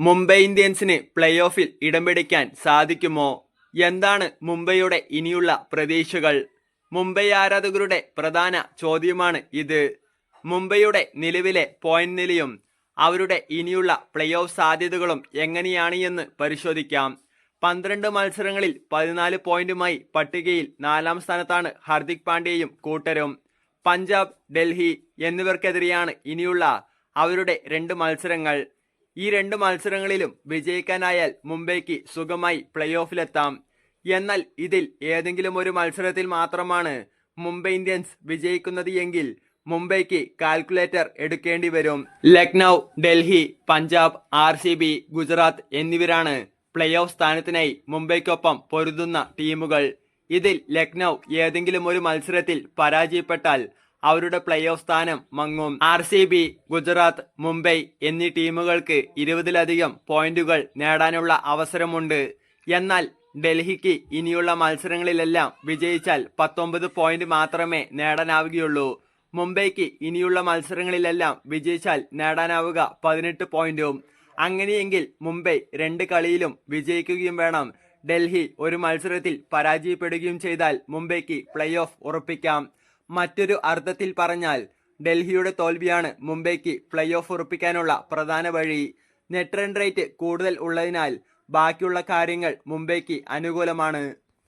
Mumbai ഇന്ത്യൻസിന് play ഓഫിൽ ഇടം പിടിക്കാൻ സാധിക്കുമോ? എന്താണ് മുംബൈയുടെ ഇനിയുള്ള പ്രതീക്ഷകൾ? മുംബൈ ആരാധകരുടെ പ്രധാന ചോദ്യമാണ് ഇത്. മുംബൈയുടെ നിലവിലെ പോയിന്റ് നിലയും അവരുടെ ഇനിയുള്ള പ്ലേ ഓഫ് സാധ്യതകളും എങ്ങനെയാണ് എന്ന് പരിശോധിക്കാം. പന്ത്രണ്ട് മത്സരങ്ങളിൽ പതിനാല് പോയിന്റുമായി പട്ടികയിൽ നാലാം സ്ഥാനത്താണ് ഹാർദിക് പാണ്ഡ്യയും കൂട്ടരും. പഞ്ചാബ് ഡൽഹി എന്നിവർക്കെതിരെയാണ് ഇനിയുള്ള അവരുടെ രണ്ട് മത്സരങ്ങൾ. ഈ രണ്ട് മത്സരങ്ങളിലും വിജയിക്കാനായാൽ മുംബൈക്ക് സുഖമായി പ്ലേ ഓഫിലെത്താം എന്നാൽ ഇതിൽ ഏതെങ്കിലും ഒരു മത്സരത്തിൽ മാത്രമാണ് മുംബൈ ഇന്ത്യൻസ് വിജയിക്കുന്നത് എങ്കിൽ മുംബൈക്ക് കാൽക്കുലേറ്റർ എടുക്കേണ്ടി വരും. ലക്നൗ ഡൽഹി പഞ്ചാബ് ആർ ഗുജറാത്ത് എന്നിവരാണ് പ്ലേ ഓഫ് സ്ഥാനത്തിനായി മുംബൈക്കൊപ്പം പൊരുതുന്ന ടീമുകൾ. ഇതിൽ ലക്നൗ ഏതെങ്കിലും ഒരു മത്സരത്തിൽ പരാജയപ്പെട്ടാൽ അവരുടെ പ്ലേ ഓഫ് സ്ഥാനം മങ്ങും. R C B Gujarat Mumbai എന്നീ ടീമുകൾക്ക് ഇരുപതിലധികം പോയിന്റുകൾ നേടാനുള്ള അവസരമുണ്ട്. എന്നാൽ ഡൽഹിക്ക് ഇനിയുള്ള മത്സരങ്ങളിലെല്ലാം വിജയിച്ചാൽ പത്തൊമ്പത് പോയിന്റ് മാത്രമേ നേടാനാവുകയുള്ളൂ. മുംബൈക്ക് ഇനിയുള്ള മത്സരങ്ങളിലെല്ലാം വിജയിച്ചാൽ നേടാനാവുക പതിനെട്ട് പോയിന്റും. അങ്ങനെയെങ്കിൽ മുംബൈ രണ്ട് കളിയിലും വിജയിക്കുകയും വേണം. ഡൽഹി ഒരു മത്സരത്തിൽ പരാജയപ്പെടുകയും ചെയ്താൽ മുംബൈക്ക് പ്ലേ ഓഫ് ഉറപ്പിക്കാം. മറ്റൊരു അർത്ഥത്തിൽ പറഞ്ഞാൽ ഡൽഹിയുടെ തോൽവിയാണ് മുംബൈക്ക് പ്ലേ ഓഫ് ഉറപ്പിക്കാനുള്ള പ്രധാന വഴി. നെറ്റ് റൺ റേറ്റ് കൂടുതൽ ഉള്ളതിനാൽ ബാക്കിയുള്ള കാര്യങ്ങൾ മുംബൈക്ക് അനുകൂലമാണ്.